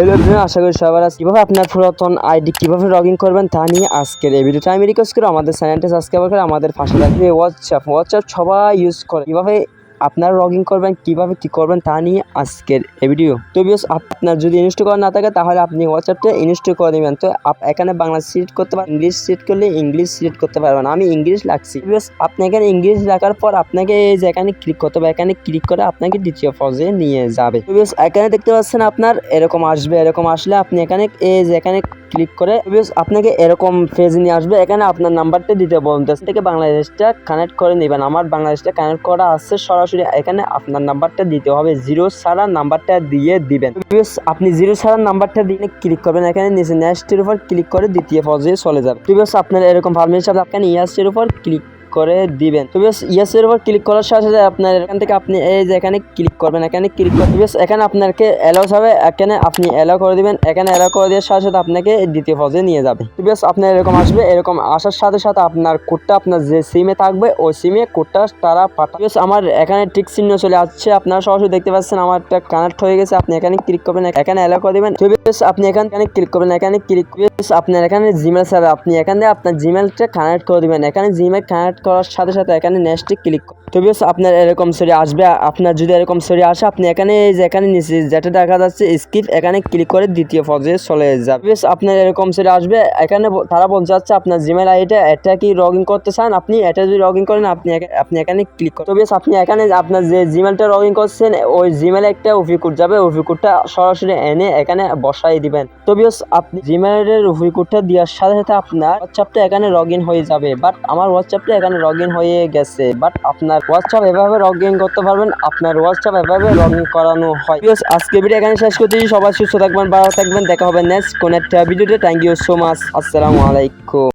Hello everyone, আশা করি সবার আজ কীভাবে আপনার পুরাতন আইডি কীভাবে লগ করবেন তা নিয়ে আজকের এই ভিডিওটা আমি রিকোয়েস্ট করি আমাদের চ্যানেলটি সাবস্ক্রাইব করে আমাদের পাশে থাকবে হোয়াটসঅ্যাপ হোয়াটসঅ্যাপ সবাই ইউজ করে। কীভাবে আপনারা ইন করবেন, কীভাবে কি করবেন তা নিয়ে আজকের এই ভিডিও তো বিকজ আপনার যদি ইনস্টল করা না থাকে, তাহলে আপনি হোয়াটসঅ্যাপটা ইনস্টল করে নেবেন তো আপ- এখানে বাংলা সিলেক্ট করতে পারেন ইংলিশ সিলেক্ট করলে ইংলিশ সিলেক্ট করতে পারবেন। আমি ইংলিশ লাগছি বিকজ আপনি এখানে ইংলিশ রাখার পর আপনাকে এই যে এখানে ক্লিক করতে হবে, এখানে ক্লিক করে আপনাকে দ্বিতীয় ফজে নিয়ে যাবে। তো বিকজ এখানে দেখতে পাচ্ছেন আপনার এরকম আসবে, এরকম আসলে আপনি এখানে এই যে এখানে ক্লিক করে আপনাকে এরকম ফেজ নিয়ে আসবে। এখানে আপনার নাম্বারটা দিতে বলতেছে থেকে বাংলাদেশটা কানেক্ট করে নেবেন। আমার বাংলাদেশটা কানেক্ট করা আছে সরাসরি এখানে আপনার নাম্বারটা দিতে হবে। জিরো ছাড়া নাম্বারটা দিয়ে দিবেন। আপনি জিরো ছাড়া নাম্বারটা দিয়ে ক্লিক করবেন। এখানে নিচে নেক্সটের উপর ক্লিক করে দ্বিতীয় পর্যায়ে চলে যাবে। আপনার এরকম পারমিশন আপনি ইয়াসের উপর ক্লিক করে দিবেন। তো বেশ ইয়েসের উপর ক্লিক করার সাথে সাথে আপনার এখান থেকে আপনি এই যে এখানে ক্লিক করবেন, এখানে ক্লিক করে বেশ এখানে আপনাকে অ্যালাউ হবে, এখানে আপনি অ্যালাউ করে দিবেন, এখানে অ্যালাউ করে দেওয়ার সাথে সাথে আপনাকে দ্বিতীয় ফজে নিয়ে যাবে। তো বেশ আপনার এরকম আসবে, এরকম আসার সাথে সাথে আপনার কোডটা আপনার যে সিমে থাকবে, ওই সিমে কোডটা তারা পাঠাবে। আমার এখানে টিক চিহ্ন চলে আসছে, আপনারা সরাসরি দেখতে পাচ্ছেন, আমার একটা কানেক্ট হয়ে গেছে, আপনি এখানে ক্লিক করবেন, এখানে অ্যালাউ করে দিবেন। তো বেশ আপনি এখানে ক্লিক করবেন, এখানে ক্লিক বেশ আপনার এখানে জিমেল সার্ভে আপনি এখানে আপনার জিমেলটা কানেক্ট করে দিবেন, এখানে জিমেল কানেক্ট করার সাথে সাথে এখানে নেক্সটে ক্লিক তো বেশ আপনার এরকম সরি আসবে। আপনার যদি এরকম সরি আসে, আপনি এখানে এই যে এখানে নিচে যেটা দেখা যাচ্ছে স্কিপ এখানে ক্লিক করে দ্বিতীয় পর্যায়ে চলে যাবে। বেশ আপনার এরকম সরি আসবে। এখানে তারা বলতে চাচ্ছে, আপনার জিমেল আইডিটা এটা কি লগ ইন করতে চান? আপনি এটা যদি লগ ইন করেন, আপনি আপনি এখানে ক্লিক করেন। তো বেশ আপনি এখানে আপনার যে জিমেলটা লগ ইন করছেন, ওই জিমেলে একটা উফি কোড যাবে। উফি কোডটা সরাসরি এনে এখানে বসাই দিবেন। তো আপনি জিমেলের উফি কোডটা দেওয়ার সাথে সাথে আপনার হোয়াটসঅ্যাপটা এখানে লগ ইন হয়ে যাবে। বাট আমার হোয়াটসঅ্যাপটা এখানে লগ ইন হয়ে গেছে বাট আপনার হোয়াটসঅ্যাপ এভাবে লগ ইন করতে পারবেন, আপনার হোয়াটসঅ্যাপ এভাবে লগ ইন করানো হয়। আজকে ভিডিও এখানে শেষ করতেছি সবাই সুস্থ থাকবেন, ভালো থাকবেন, দেখা হবে নেক্সট কোন একটা ভিডিওতে থ্যাংক ইউ সো মাচ আসসালামু আলাইকুম।